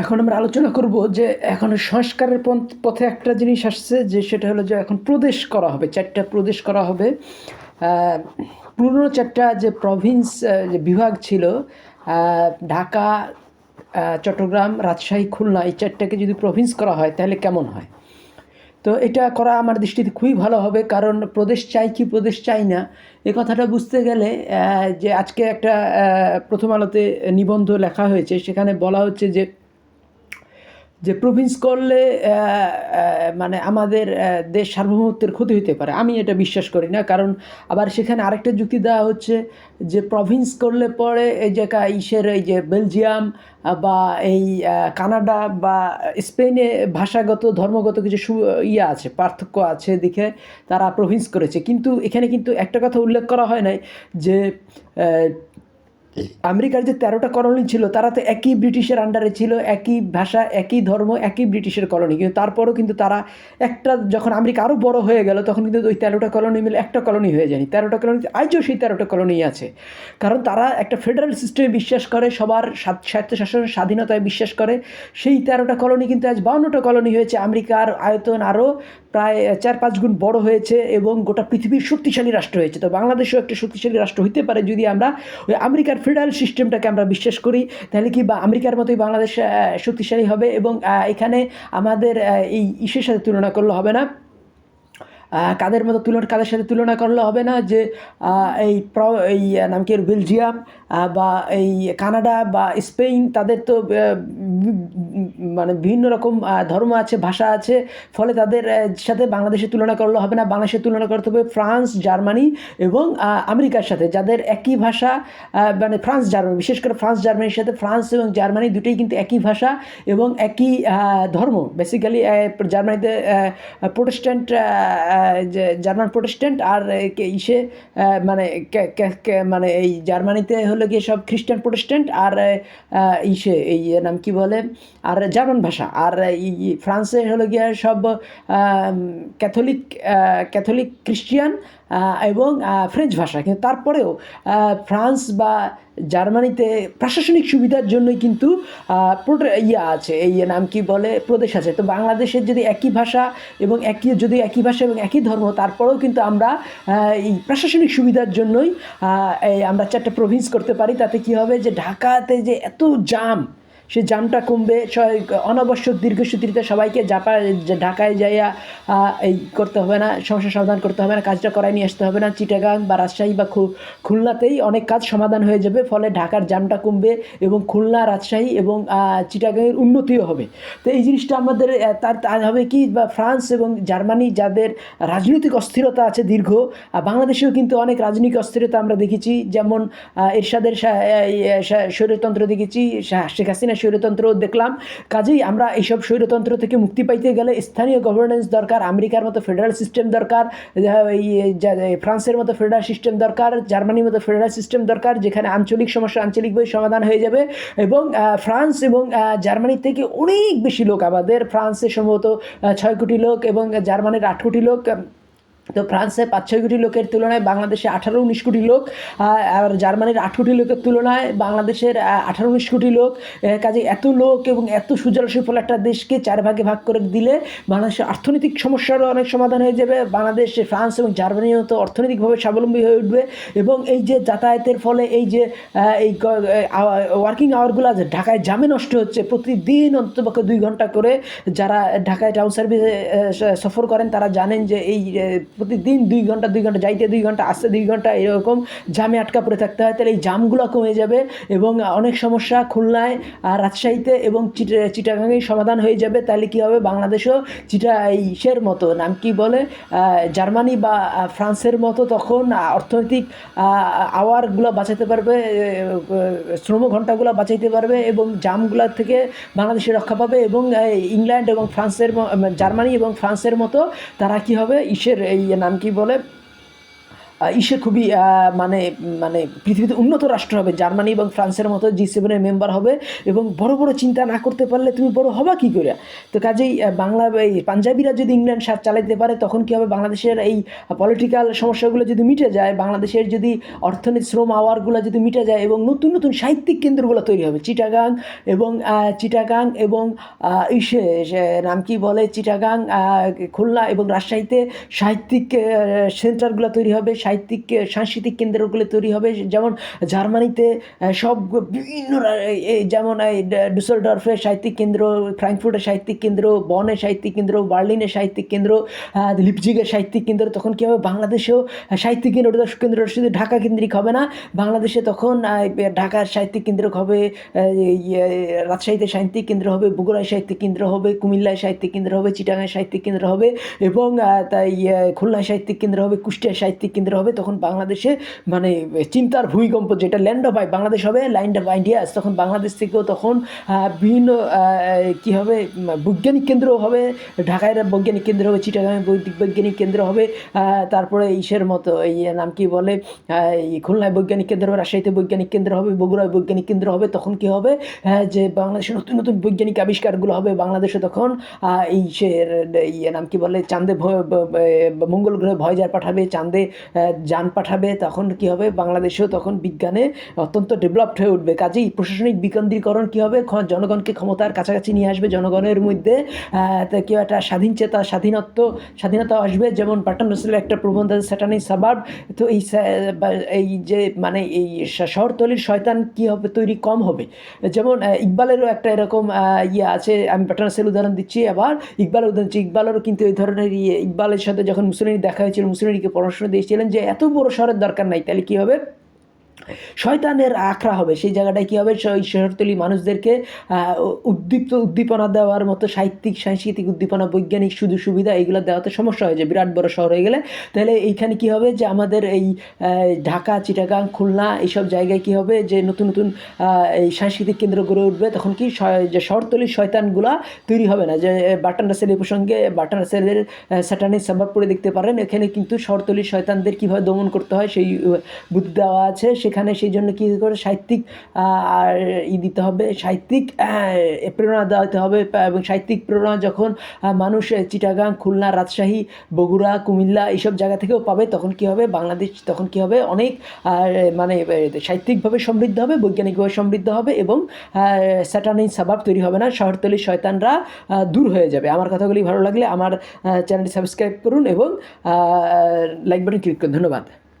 এখন আমরা আলোচনা করব যে এখন সংস্কারের পথে একটা জিনিস আসছে যে সেটা হলো যে এখন প্রদেশ করা হবে, চারটা প্রদেশ করা হবে। পুরনো চারটা যে প্রভিন্স যে বিভাগ ছিল ঢাকা চট্টগ্রাম, রাজশাহী, খুলনা, এই চারটাকে যদি প্রভিন্স করা হয় তাহলে কেমন হয়? তো এটা করা আমার দৃষ্টিতে খুবই ভালো হবে, কারণ প্রদেশ চাই কি প্রদেশ চাই না, এ কথাটা বুঝতে গেলে যে আজকে একটা প্রথম আলোতে নিবন্ধ লেখা হয়েছে, সেখানে বলা হচ্ছে যে যে প্রভিন্স করলে মানে আমাদের দেশ সার্বভৌমত্বের ক্ষতি হতে পারে। আমি এটা বিশ্বাস করি না। কারণ আবার সেখানে আরেকটা যুক্তি দেওয়া হচ্ছে যে প্রভিন্স করলে পরে এই যে ইসের এই যে বেলজিয়াম বা এই কানাডা বা স্পেনে ভাষাগত, ধর্মগত কিছু সু ইয়ে আছে, পার্থক্য আছে দেখে তারা প্রভিন্স করেছে। কিন্তু এখানে কিন্তু একটা কথা উল্লেখ করা হয় নাই যে আমেরিকার যে তেরোটা কলোনি ছিল, তারা তো একই ব্রিটিশের আন্ডারে ছিল, একই ভাষা, একই ধর্ম, একই ব্রিটিশের কলোনি কিন্তু তারপরও কিন্তু তারা একটা, যখন আমেরিকা আরও বড় হয়ে গেল, তখন কিন্তু ওই তেরোটা কলোনি মিলে একটা কলোনি হয়ে যায়নি। তেরোটা কলোনি আজও সেই তেরোটা কলোনি আছে। কারণ তারা একটা ফেডারেল সিস্টেমে বিশ্বাস করে, সবার স্বায়ত্তশাসনের স্বাধীনতায় বিশ্বাস করে। সেই তেরোটা কলোনি কিন্তু আজ বাউন্নটা কলোনি হয়েছে। আমেরিকার আয়তন আরও প্রায় চার পাঁচ গুণ বড় হয়েছে এবং গোটা পৃথিবীর শক্তিশালী রাষ্ট্র হয়েছে। তো বাংলাদেশও একটা শক্তিশালী রাষ্ট্র হইতে পারে যদি আমরা ওই আমেরিকার ফেডারেল সিস্টেমটাকে আমরা বিশ্বাস করি। তাহলে কি বা, আমেরিকার মতোই বাংলাদেশ শক্তিশালী হবে এবং এখানে আমাদের এই ইসের সাথে তুলনা করলে হবে না। কাদের মতো তুলনা, কাদের সাথে তুলনা করলে হবে না যে এই প্র, এই নাম কি বেলজিয়াম বা এই কানাডা বা স্পেন তাদের তো মানে বিভিন্ন রকম ধর্ম আছে, ভাষা আছে, ফলে তাদের সাথে বাংলাদেশের তুলনা করলে হবে না, বাংলাদেশের তুলনা করতে হবে ফ্রান্স, জার্মানি এবং আমেরিকার সাথে, যাদের একই ভাষা মানে ফ্রান্স, জার্মানি, বিশেষ করে ফ্রান্স, জার্মানির সাথে ফ্রান্স এবং জার্মানি দুটোই কিন্তু একই ভাষা এবং একই ধর্ম। বেসিক্যালি জার্মানিতে প্রোটেস্ট্যান্ট জার্মান প্রোটেস্ট্যান্ট আর ইসে মানে মানে এই জার্মানিতে হলো গিয়ে সব খ্রিস্টান প্রোটেস্ট্যান্ট আর ইসে, এই নাম কি বলে, আর জার্মান ভাষা। আর এই ফ্রান্সে হলো গিয়ে সব ক্যাথলিক ক্যাথলিক খ্রিস্টিয়ান এবং ফ্রেঞ্চ ভাষা। কিন্তু তারপরেও ফ্রান্স বা জার্মানিতে প্রশাসনিক সুবিধার জন্যই কিন্তু ইয়া আছে, এই নাম কি বলে, প্রদেশ আছে। তো বাংলাদেশের যদি একই ভাষা এবং একই, যদি একই ভাষা এবং একই ধর্ম, তারপরেও কিন্তু আমরা এই প্রশাসনিক সুবিধার জন্যই আমরা চারটে প্রভিন্স করতে পারি। তাতে কি হবে যে ঢাকাতে যে এত জাম সে জামটা কমবে অনাবশ্যক দীর্ঘসূত্রিতে সবাইকে জাপা ঢাকায় যাইয়া এই করতে হবে না সমস্যা সমাধান করতে হবে না কাজটা করায় নিয়ে আসতে হবে না চিটাগাং বা রাজশাহী বা খুলনাতেই অনেক কাজ সমাধান হয়ে যাবে ফলে ঢাকার জামটা কমবে এবং খুলনা রাজশাহী এবং চিটাগাংয়ের উন্নতিও হবে। তো এই জিনিসটা আমাদের তার হবে কি বা ফ্রান্স এবং জার্মানি যাদের রাজনৈতিক অস্থিরতা আছে দীর্ঘ বাংলাদেশেও কিন্তু অনেক রাজনৈতিক অস্থিরতা আমরা দেখেছি যেমন এরশাদের শা- এই, আহ, শা- স্বৈরতন্ত্র দেখেছি শেখ হাসিনা স্বৈরতন্ত্র দেখলাম। কাজেই আমরা এইসব স্বৈরতন্ত্র থেকে মুক্তি পাইতে গেলে স্থানীয় গভর্নেন্স দরকার, আমেরিকার মতো ফেডারেল সিস্টেম দরকার ফ্রান্সের মতো ফেডারেল সিস্টেম দরকার, জার্মানির মতো ফেডারেল সিস্টেম দরকার, যেখানে আঞ্চলিক সমস্যা আঞ্চলিকভাবে সমাধান হয়ে যাবে। এবং ফ্রান্স এবং জার্মানি থেকে অনেক বেশি লোক আমাদের। ফ্রান্সে সম্ভবত ছয় কোটি লোক এবং জার্মানির আট কোটি লোক। তো ফ্রান্সে পাঁচ ছয় কোটি লোকের তুলনায় বাংলাদেশে আঠারো উনিশ কোটি লোক আর জার্মানির আট কোটি লোকের তুলনায় বাংলাদেশের আঠারো উনিশ কোটি লোক কাজে এত লোক এবং এত সুজল সুফল একটা দেশকে চার ভাগে ভাগ করে দিলে বাংলাদেশের অর্থনৈতিক সমস্যারও অনেক সমাধান হয়ে যাবে। বাংলাদেশ, ফ্রান্স এবং জার্মানিও তো অর্থনৈতিকভাবে স্বাবলম্বী হয়ে উঠবে এবং এই যে যাতায়াতের ফলে এই যে এই ওয়ার্কিং আওয়ারগুলো আছে ঢাকায় জামে নষ্ট হচ্ছে, প্রতিদিন অন্ততপক্ষে দুই ঘণ্টা করে যারা ঢাকায় টাউন সার্ভিসে সফর করেন তারা জানেন যে এই প্রতিদিন দুই ঘণ্টা দুই ঘণ্টা, যাইতে দুই ঘণ্টা, আসতে দুই ঘণ্টা, এরকম জামে আটকা পড়ে থাকতে হয়। তাহলে এই জামগুলো কমে যাবে এবং অনেক সমস্যা খুলনায় রাজশাহীতে এবং চিটা- চিটাগাংয়েই সমাধান হয়ে যাবে। তাহলে কী হবে? বাংলাদেশও চিটা ইসের মতো, নাম কি বলে? জার্মানি বা ফ্রান্সের মতো তখন অর্থনৈতিক আওয়ারগুলো বাঁচাতে পারবে শ্রম ঘন্টাগুলো বাঁচাইতে পারবে এবং জামগুলোর থেকে বাংলাদেশে রক্ষা পাবে এবং ইংল্যান্ড এবং ফ্রান্সের জার্মানি এবং ফ্রান্সের মতো তারা কি হবে? ইসের এই নাম কি বলে? ইসে খুবই মানে মানে পৃথিবীতে উন্নত রাষ্ট্র হবে। জার্মানি এবং ফ্রান্সের মতো জি সেভেনের মেম্বার হবে এবং বড় বড় চিন্তা না করতে পারলে তুমি বড় হবা কী করে? তো কাজেই বাংলা, এই পাঞ্জাবিরা যদি ইংল্যান্ড সাথ চালাইতে পারে, তখন কী হবে? বাংলাদেশের এই পলিটিক্যাল সমস্যাগুলো যদি মিটে যায়, বাংলাদেশের যদি অর্থনীতি শ্রম আওয়ারগুলো যদি মিটে যায় এবং নতুন নতুন সাহিত্যিক কেন্দ্রগুলো তৈরি হবে, চিটাগাং এবং চিটাগাং এবং ইসে নাম কি বলে? চিটাগাং খুলনা এবং রাজশাহীতে সাহিত্যিক সেন্টারগুলো তৈরি হবে সাহিত্যিক, সাংস্কৃতিক কেন্দ্রগুলো তৈরি হবে। যেমন জার্মানিতে সব বিভিন্ন যেমন ডুসেলডর্ফের সাহিত্যিক কেন্দ্র ফ্র্যাঙ্কফুর্টের সাহিত্যিক কেন্দ্র বনের সাহিত্যিক কেন্দ্র বার্লিনের সাহিত্যিক কেন্দ্র লিপজিগের সাহিত্যিক কেন্দ্র। তখন কী হবে? বাংলাদেশেও সাহিত্যিক কেন্দ্র কেন্দ্র শুধু ঢাকা কেন্দ্রিক হবে না, বাংলাদেশে তখন ঢাকার সাহিত্যিক কেন্দ্র হবে রাজশাহীতে সাহিত্যিক কেন্দ্র হবে, বগুড়ায় সাহিত্যিক কেন্দ্র হবে, কুমিল্লায় সাহিত্যিক কেন্দ্র হবে চিটাগাঁয় সাহিত্যিক কেন্দ্র হবে এবং তাই খুলনায় সাহিত্যিক কেন্দ্র হবে, কুষ্টিয়ায় সাহিত্যিক কেন্দ্র হবে, তখন বাংলাদেশে মানে চিন্তার ভূমিকম্প যেটা ল্যান্ড অফ বাংলাদেশ হবে ল্যান্ড অফ আইডিয়াস তখন বাংলাদেশ থেকেও তখন বিভিন্ন কি হবে বৈজ্ঞানিক কেন্দ্র হবে, ঢাকায় বৈজ্ঞানিক কেন্দ্র হবে বৈদিক বৈজ্ঞানিক কেন্দ্র হবে তারপরে ইসের মতো, এই নাম কি বলে খুলনায় বৈজ্ঞানিক কেন্দ্র হবে, রাজশাহীতে বৈজ্ঞানিক কেন্দ্র হবে, বগুড়ায় বৈজ্ঞানিক কেন্দ্র হবে, তখন কি হবে যে বাংলাদেশে নতুন নতুন বৈজ্ঞানিক আবিষ্কারগুলো হবে বাংলাদেশে তখন এই সে নাম কি বলে, চাঁদে মঙ্গল গ্রহে ভয়জার পাঠাবে, চাঁদে যান পাঠাবে তখন কি হবে? বাংলাদেশেও তখন বিজ্ঞানে অত্যন্ত ডেভেলপড হয়ে উঠবে। কাজেই প্রশাসনিক বিকেন্দ্রীকরণ কী হবে? জনগণকে ক্ষমতার কাছাকাছি নিয়ে আসবে জনগণের মধ্যে। আহ, তা কি একটা স্বাধীন চেতা স্বাধীনত্ব স্বাধীনতা আসবে। যেমন বাটন রসেলের একটা প্রবন্ধ আছে স্যাটানি সাবাব তো এই এই যে মানে এই শহরতলির শয়তান কি হবে? তৈরি কম হবে। যেমন ইকবালেরও একটা এরকম ইয়ে আছে। আমি বাটন রসেল উদাহরণ দিচ্ছি আবার ইকবালের উদাহরণ দিচ্ছি। ইকবালেরও কিন্তু এই ধরনের ইয়ে ইকবালের সাথে যখন মুসলিম দেখা হয়েছিল মুসলিমকে পরামর্শ দিয়েছিলেন। যে এত বড় শহরের দরকার নাই তাহলে কি হবে? শয়তানের আখড়া হবে। সেই জায়গাটায় কী হবে? শহরতলি মানুষদেরকে উদ্দীপ্ত, উদ্দীপনা দেওয়ার মতো সাহিত্যিক, সাংস্কৃতিক উদ্দীপনা, বৈজ্ঞানিক সুযোগ সুবিধা এইগুলো দেওয়াতে সমস্যা হয়ে যায় বিরাট বড় শহর হয়ে গেলে। তাহলে এইখানে কি হবে যে আমাদের এই ঢাকা, চিটাগাং, খুলনা এইসব জায়গায় কী হবে যে নতুন নতুন এই সাংস্কৃতিক কেন্দ্র গড়ে উঠবে। তখন কি যে শহরতলির শয়তানগুলা তৈরি হবে না। যে বাটন রাসেল এই প্রসঙ্গে বাটন রাসেলের স্যাটানিক সাবাব পড়ে দেখতে পারেন। এখানে কিন্তু শহরতলির শয়তানদের কীভাবে দমন করতে হয় সেই বুদ্ধি দেওয়া আছে। সেখানে সেই জন্য কী করে সাহিত্যিক আর ই দিতে হবে, সাহিত্যিক প্রেরণা দেওয়াতে হবে, এবং সাহিত্যিক প্রেরণা যখন মানুষ চিটাগাং, খুলনা, রাজশাহী, বগুড়া, কুমিল্লা এইসব জায়গা থেকেও পাবে, তখন কি হবে? বাংলাদেশ তখন কি হবে? অনেক মানে সাহিত্যিকভাবে সমৃদ্ধ হবে, বৈজ্ঞানিকভাবে সমৃদ্ধ হবে, এবং স্যাটানিক সাবাব তৈরি হবে না শহরতলির শয়তানরা দূর হয়ে যাবে। আমার কথাগুলি ভালো লাগলে আমার চ্যানেলটি সাবস্ক্রাইব করুন এবং লাইক বাটন ক্লিক করুন। ধন্যবাদ।